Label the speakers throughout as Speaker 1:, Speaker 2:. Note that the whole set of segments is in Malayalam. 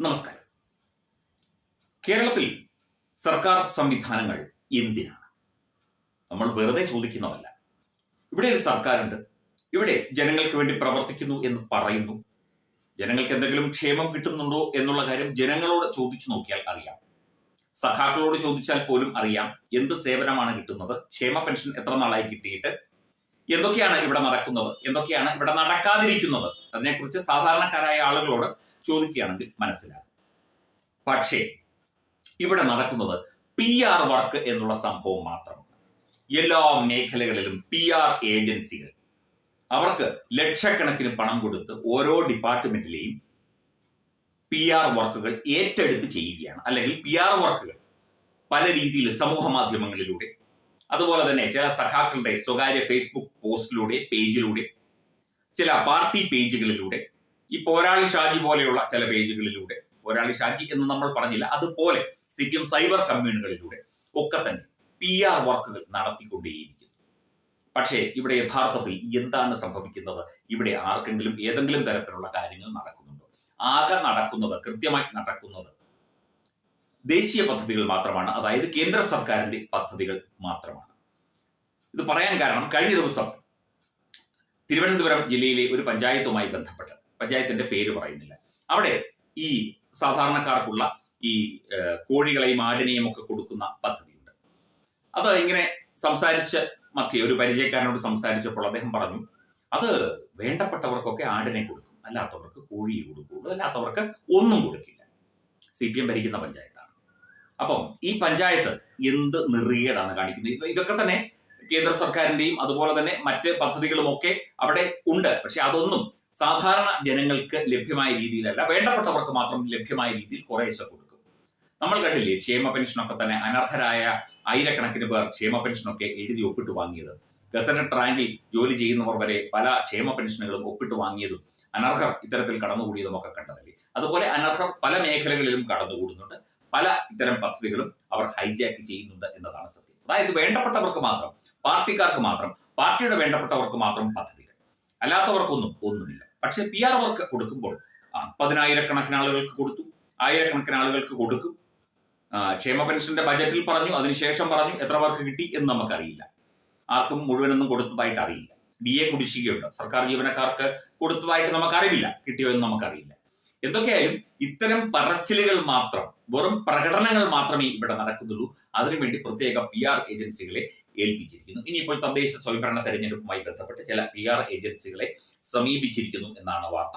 Speaker 1: നമസ്കാരം. കേരളത്തിൽ സർക്കാർ സംവിധാനങ്ങൾ എന്തിനാണ്? നമ്മൾ വെറുതെ ചോദിക്കുന്നതല്ല. ഇവിടെ ഒരു സർക്കാരുണ്ട്. ഇവിടെ ജനങ്ങൾക്ക് വേണ്ടി പ്രവർത്തിക്കുന്നു എന്ന് പറയുന്നു. ജനങ്ങൾക്ക് എന്തെങ്കിലും ക്ഷേമം കിട്ടുന്നുണ്ടോ എന്നുള്ള കാര്യം ജനങ്ങളോട് ചോദിച്ചു നോക്കിയാൽ അറിയാം. സഖാക്കളോട് ചോദിച്ചാൽ പോലും അറിയാം. എന്ത് സേവനമാണ് കിട്ടുന്നത്? ക്ഷേമ പെൻഷൻ എത്ര നാളായി കിട്ടിയിട്ട്? എന്തൊക്കെയാണ് ഇവിടെ നടക്കുന്നത്? എന്തൊക്കെയാണ് ഇവിടെ നടക്കാതിരിക്കുന്നത്? അതിനെക്കുറിച്ച് സാധാരണക്കാരായ ആളുകളോട് ചോദിക്കുകയാണെങ്കിൽ മനസ്സിലാകും. പക്ഷേ ഇവിടെ നടക്കുന്നത് പി ആർ വർക്ക് എന്നുള്ള സംഭവം മാത്രമാണ്. എല്ലാ മേഖലകളിലും പി ആർ ഏജൻസികൾ അവർക്ക് ലക്ഷക്കണക്കിന് പണം കൊടുത്ത് ഓരോ ഡിപ്പാർട്ട്മെന്റിലെയും പി ആർ വർക്കുകൾ ഏറ്റെടുത്ത് ചെയ്യുകയാണ്. അല്ലെങ്കിൽ പി ആർ വർക്കുകൾ പല രീതിയിൽ സമൂഹ മാധ്യമങ്ങളിലൂടെ അതുപോലെ തന്നെ ചില സഖാക്കളുടെ സ്വകാര്യ ഫേസ്ബുക്ക് പോസ്റ്റിലൂടെ പേജിലൂടെ ചില പാർട്ടി പേജുകളിലൂടെ ഈ പോരാളി ഷാജി പോലെയുള്ള ചില പേജുകളിലൂടെ പോരാളി ഷാജി എന്ന് നമ്മൾ പറഞ്ഞില്ല അതുപോലെ സി പി എം സൈബർ കമ്മ്യൂണുകളിലൂടെ ഒക്കെ തന്നെ പി ആർ വർക്കുകൾ നടത്തിക്കൊണ്ടേയിരിക്കുന്നു. പക്ഷേ ഇവിടെ യഥാർത്ഥത്തിൽ എന്താണ് സംഭവിക്കുന്നത്? ഇവിടെ ആർക്കെങ്കിലും ഏതെങ്കിലും തരത്തിലുള്ള കാര്യങ്ങൾ നടക്കുന്നുണ്ടോ? ആകെ നടക്കുന്നത് കൃത്യമായി നടക്കുന്നത് ദേശീയ പദ്ധതികൾ മാത്രമാണ് അതായത് കേന്ദ്ര സർക്കാരിന്റെ പദ്ധതികൾ മാത്രമാണ്. ഇത് പറയാൻ കാരണം കഴിഞ്ഞ ദിവസം തിരുവനന്തപുരം ജില്ലയിലെ ഒരു പഞ്ചായത്തുമായി ബന്ധപ്പെട്ട് പഞ്ചായത്തിന്റെ പേര് പറയുന്നില്ല. അവിടെ ഈ സാധാരണക്കാർക്കുള്ള ഈ കോഴികളെയും ആടിനെയും ഒക്കെ കൊടുക്കുന്ന പദ്ധതിയുണ്ട്. അത് ഇങ്ങനെ സംസാരിച്ച് മധ്യ ഒരു പരിചയക്കാരനോട് സംസാരിച്ചപ്പോൾ അദ്ദേഹം പറഞ്ഞു അത് വേണ്ടപ്പെട്ടവർക്കൊക്കെ ആടിനെ കൊടുക്കും അല്ലാത്തവർക്ക് കോഴിയെ കൊടുക്കുള്ളൂ അല്ലാത്തവർക്ക് ഒന്നും കൊടുക്കില്ല. സി പി എം ഭരിക്കുന്ന പഞ്ചായത്താണ്. അപ്പം ഈ പഞ്ചായത്ത് എന്ത് നിറിയതാണ് കാണിക്കുന്നത്? ഇത് ഇതൊക്കെ തന്നെ കേന്ദ്ര സർക്കാരിന്റെയും അതുപോലെ തന്നെ മറ്റ് പദ്ധതികളുമൊക്കെ അവിടെ ഉണ്ട്. പക്ഷെ അതൊന്നും സാധാരണ ജനങ്ങൾക്ക് ലഭ്യമായ രീതിയിലല്ല. വേണ്ടപ്പെട്ടവർക്ക് മാത്രം ലഭ്യമായ രീതിയിൽ കുറേശ്ശെ കൊടുക്കും. നമ്മൾ കണ്ടില്ലേ ക്ഷേമ പെൻഷനൊക്കെ തന്നെ അനർഹരായ ആയിരക്കണക്കിന് പേർ ക്ഷേമ പെൻഷനൊക്കെ എഴുതി ഒപ്പിട്ട് വാങ്ങിയത്. ഗസറ്റഡ് റാങ്കിൽ ജോലി ചെയ്യുന്നവർ വരെ പല ക്ഷേമ പെൻഷനുകളും ഒപ്പിട്ട് വാങ്ങിയതും അനർഹർ ഇത്തരത്തിൽ കടന്നുകൂടിയതും ഒക്കെ കണ്ടതല്ലേ. അതുപോലെ അനർഹർ പല മേഖലകളിലും കടന്നുകൂടുന്നുണ്ട്. പല ഇത്തരം പദ്ധതികളും അവർ ഹൈജാക്ക് ചെയ്യുന്നുണ്ട് എന്നതാണ് സത്യം. അതായത് വേണ്ടപ്പെട്ടവർക്ക് മാത്രം പാർട്ടിക്കാർക്ക് മാത്രം പാർട്ടിയുടെ വേണ്ടപ്പെട്ടവർക്ക് മാത്രം പദ്ധതികൾ. അല്ലാത്തവർക്കൊന്നും ഒന്നുമില്ല. പക്ഷെ പി ആർ വർക്ക് കൊടുക്കുമ്പോൾ പതിനായിരക്കണക്കിന് ആളുകൾക്ക് കൊടുത്തു ആയിരക്കണക്കിന് ആളുകൾക്ക് കൊടുക്കും. ക്ഷേമ പെൻഷന്റെ ബജറ്റിൽ പറഞ്ഞു അതിനുശേഷം പറഞ്ഞു എത്ര പേർക്ക് കിട്ടി എന്ന് നമുക്കറിയില്ല. ആർക്കും മുഴുവനൊന്നും കൊടുത്തതായിട്ട് അറിയില്ല ഡി എ കുടിശ്ശികയുണ്ട്. സർക്കാർ ജീവനക്കാർക്ക് കൊടുത്തതായിട്ട് നമുക്കറിയില്ല കിട്ടിയോ എന്ന് നമുക്കറിയില്ല. എന്തൊക്കെയായാലും ഇത്തരം പറച്ചിലുകൾ മാത്രം വെറും പ്രകടനങ്ങൾ മാത്രമേ ഇവിടെ നടക്കുന്നുള്ളൂ. അതിനുവേണ്ടി പ്രത്യേക പി ആർ ഏജൻസികളെ ഏൽപ്പിച്ചിരിക്കുന്നു. ഇനിയിപ്പോൾ തദ്ദേശ സ്വയംഭരണ തെരഞ്ഞെടുപ്പുമായി ബന്ധപ്പെട്ട് ചില പി ആർ ഏജൻസികളെ സമീപിച്ചിരിക്കുന്നു എന്നാണ് വാർത്ത.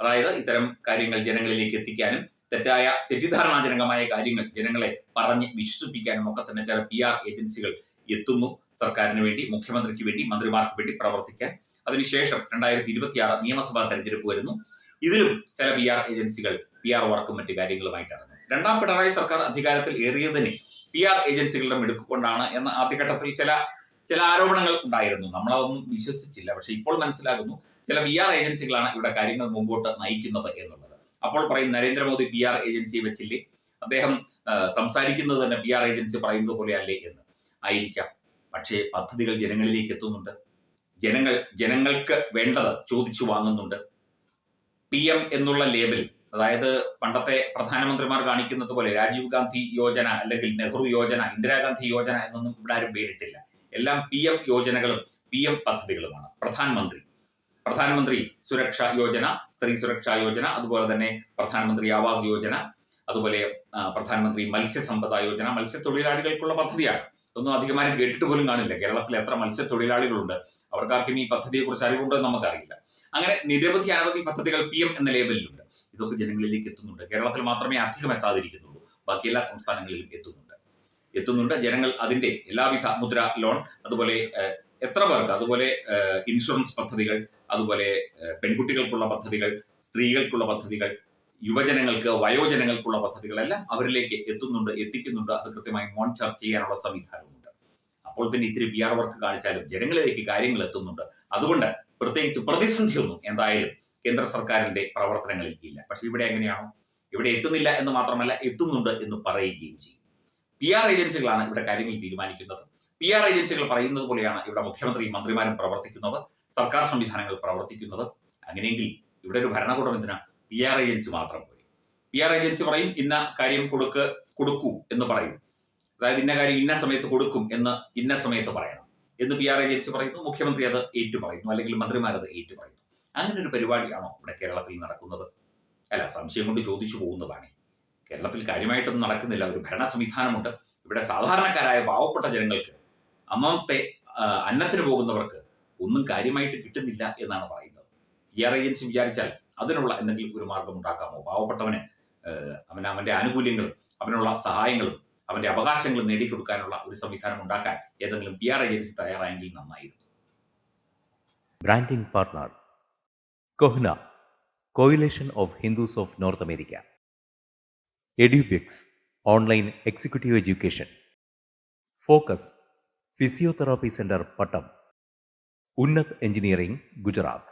Speaker 1: അതായത് ഇത്തരം കാര്യങ്ങൾ ജനങ്ങളിലേക്ക് എത്തിക്കാനും തെറ്റായ തെറ്റിദ്ധാരണാജനകമായ കാര്യങ്ങൾ ജനങ്ങളെ പറഞ്ഞ് വിശ്വസിപ്പിക്കാനും ഒക്കെ തന്നെ ചില പി ആർ ഏജൻസികൾ എത്തുന്നു. സർക്കാരിന് വേണ്ടി മുഖ്യമന്ത്രിക്ക് വേണ്ടി മന്ത്രിമാർക്ക് വേണ്ടി പ്രവർത്തിക്കാൻ. അതിനുശേഷം രണ്ടായിരത്തി ഇരുപത്തിയാറ് നിയമസഭാ തെരഞ്ഞെടുപ്പ് വരുന്നു. ഇതിലും ചില പി ആർ ഏജൻസികൾ പി ആർ വർക്കും മറ്റു കാര്യങ്ങളുമായിട്ട് ഇറങ്ങും. രണ്ടാം പിണറായി സർക്കാർ അധികാരത്തിൽ ഏറിയതിന് പി ആർ ഏജൻസികളുടെ മിടുക്കൊണ്ടാണ് എന്ന ആദ്യഘട്ടത്തിൽ ചില ചില ആരോപണങ്ങൾ ഉണ്ടായിരുന്നു. നമ്മളതൊന്നും വിശ്വസിച്ചില്ല പക്ഷെ ഇപ്പോൾ മനസ്സിലാകുന്നു ചില പി ആർ ഏജൻസികളാണ് ഇവിടെ കാര്യങ്ങൾ മുമ്പോട്ട് നയിക്കുന്നത് എന്നുള്ളത്. അപ്പോൾ പറയും നരേന്ദ്രമോദി പി ആർ ഏജൻസിയെ വെച്ചില്ലേ? അദ്ദേഹം സംസാരിക്കുന്നത് തന്നെ പി ആർ ഏജൻസി പറയുന്നത് പോലെ അല്ലേ എന്ന്. ആയിരിക്കാം. പക്ഷേ പദ്ധതികൾ ജനങ്ങളിലേക്ക് എത്തുന്നുണ്ട്. ജനങ്ങൾ ജനങ്ങൾക്ക് വേണ്ടത് ചോദിച്ചു വാങ്ങുന്നുണ്ട്. പി എം എന്നുള്ള ലേബൽ അതായത് പണ്ടത്തെ പ്രധാനമന്ത്രിമാർ കാണിക്കുന്നത് പോലെ രാജീവ് ഗാന്ധി യോജന അല്ലെങ്കിൽ നെഹ്റു യോജന ഇന്ദിരാഗാന്ധി യോജന എന്നൊന്നും ഇവിടെ ആരും പേരിട്ടില്ല. എല്ലാം പി എം യോജനകളും പി എം പദ്ധതികളുമാണ്. പ്രധാനമന്ത്രി. പ്രധാനമന്ത്രി സുരക്ഷാ യോജന സ്ത്രീ സുരക്ഷാ യോജന അതുപോലെ തന്നെ പ്രധാനമന്ത്രി ആവാസ് യോജന അതുപോലെ പ്രധാനമന്ത്രി മത്സ്യസമ്പദ യോജന മത്സ്യത്തൊഴിലാളികൾക്കുള്ള പദ്ധതിയാണ്. ഒന്നും അധികമായി കേട്ടിട്ട് പോലും കാണില്ല. കേരളത്തിൽ എത്ര മത്സ്യത്തൊഴിലാളികളുണ്ട്? അവർക്കാർക്കും ഈ പദ്ധതിയെക്കുറിച്ച് അറിവുണ്ടോ നമുക്കറിയില്ല. അങ്ങനെ നിരവധി അനവധി പദ്ധതികൾ പി എം എന്ന ലേബലിലുണ്ട്. ഇതൊക്കെ ജനങ്ങളിലേക്ക് എത്തുന്നുണ്ട്. കേരളത്തിൽ മാത്രമേ അധികം എത്താതിരിക്കുന്നുള്ളൂ ബാക്കി എല്ലാ സംസ്ഥാനങ്ങളിലും എത്തുന്നുണ്ട്. എത്തുന്നുണ്ട്. ജനങ്ങൾ അതിന്റെ എല്ലാവിധ മുദ്ര ലോൺ അതുപോലെ എത്ര പേർക്ക്? അതുപോലെ ഇൻഷുറൻസ് പദ്ധതികൾ അതുപോലെ പെൺകുട്ടികൾക്കുള്ള പദ്ധതികൾ സ്ത്രീകൾക്കുള്ള പദ്ധതികൾ യുവജനങ്ങൾക്ക് വയോജനങ്ങൾക്കുള്ള പദ്ധതികളെല്ലാം അവരിലേക്ക് എത്തുന്നുണ്ട് എത്തിക്കുന്നുണ്ട്. അത് കൃത്യമായി മോണിറ്റർ ചെയ്യാനുള്ള സംവിധാനമുണ്ട് അപ്പോൾ പിന്നെ ഇത്തിരി പി ആർ വർക്ക് കാണിച്ചാലും ജനങ്ങളിലേക്ക് കാര്യങ്ങൾ എത്തുന്നുണ്ട്. അതുകൊണ്ട് പ്രത്യേകിച്ച് പ്രതിസന്ധിയൊന്നും എന്തായാലും കേന്ദ്ര സർക്കാരിന്റെ പ്രവർത്തനങ്ങളിൽ ഇല്ല. പക്ഷെ ഇവിടെ എങ്ങനെയാണോ? ഇവിടെ എത്തുന്നില്ല എന്ന് മാത്രമല്ല എത്തുന്നുണ്ട് എന്ന് പറയുകയും ചെയ്യും. പി ആർ ഏജൻസികളാണ് ഇവിടെ കാര്യങ്ങൾ തീരുമാനിക്കുന്നത്. പി ആർ ഏജൻസികൾ പറയുന്നത് പോലെയാണ് ഇവിടെ മുഖ്യമന്ത്രിയും മന്ത്രിമാരും പ്രവർത്തിക്കുന്നത്. സർക്കാർ സംവിധാനങ്ങൾ പ്രവർത്തിക്കുന്നത്. അങ്ങനെയെങ്കിൽ ഇവിടെ ഒരു ഭരണകൂടം എന്തിനാ പി ആർ ഏജൻസി മാത്രം പോയി. പി ആർ ഏജൻസി പറയും ഇന്ന കാര്യം കൊടുക്ക് കൊടുക്കൂ എന്ന് പറയും. അതായത് ഇന്ന കാര്യം ഇന്ന സമയത്ത് കൊടുക്കും എന്ന് ഇന്ന സമയത്ത് പറയണം. എന്ന് പി ആർ ഏജൻസി പറയുന്നു മുഖ്യമന്ത്രി അത് ഏറ്റു പറയുന്നു അല്ലെങ്കിൽ മന്ത്രിമാരത് ഏറ്റു പറയുന്നു. അങ്ങനെ ഒരു പരിപാടിയാണോ ഇവിടെ കേരളത്തിൽ നടക്കുന്നത്? അല്ല സംശയം കൊണ്ട് ചോദിച്ചു പോകുന്നതാണ്. കേരളത്തിൽ കാര്യമായിട്ടൊന്നും നടക്കുന്നില്ല. ഒരു ഭരണ സംവിധാനമുണ്ട്. ഇവിടെ സാധാരണക്കാരായ പാവപ്പെട്ട ജനങ്ങൾക്ക് അന്നത്തെ അന്നത്തിന് പോകുന്നവർക്ക് ഒന്നും കാര്യമായിട്ട് കിട്ടുന്നില്ല എന്നാണ് പറയുന്നത്. ആർ ഏജൻസി വിചാരിച്ചാൽ അതിനുള്ള എന്തെങ്കിലും ഒരു മാർഗം ഉണ്ടാക്കാമോ പാവപ്പെട്ടവന് അവൻ അവന് അവന്റെ ആനുകൂല്യങ്ങളും അവനുള്ള സഹായങ്ങളും അവന്റെ അവകാശങ്ങളും നേടിക്കൊടുക്കാനുള്ള ഒരു സംവിധാനം ഉണ്ടാക്കാൻ ഏതെങ്കിലും പി ആർ ഏജൻസി തയ്യാറായെങ്കിൽ നന്നായിരുന്നു.
Speaker 2: Branding partner CoHNA coalition of Hindus of North America Edubix online executive education focus physiotherapy centre Pattom Unnat engineering America.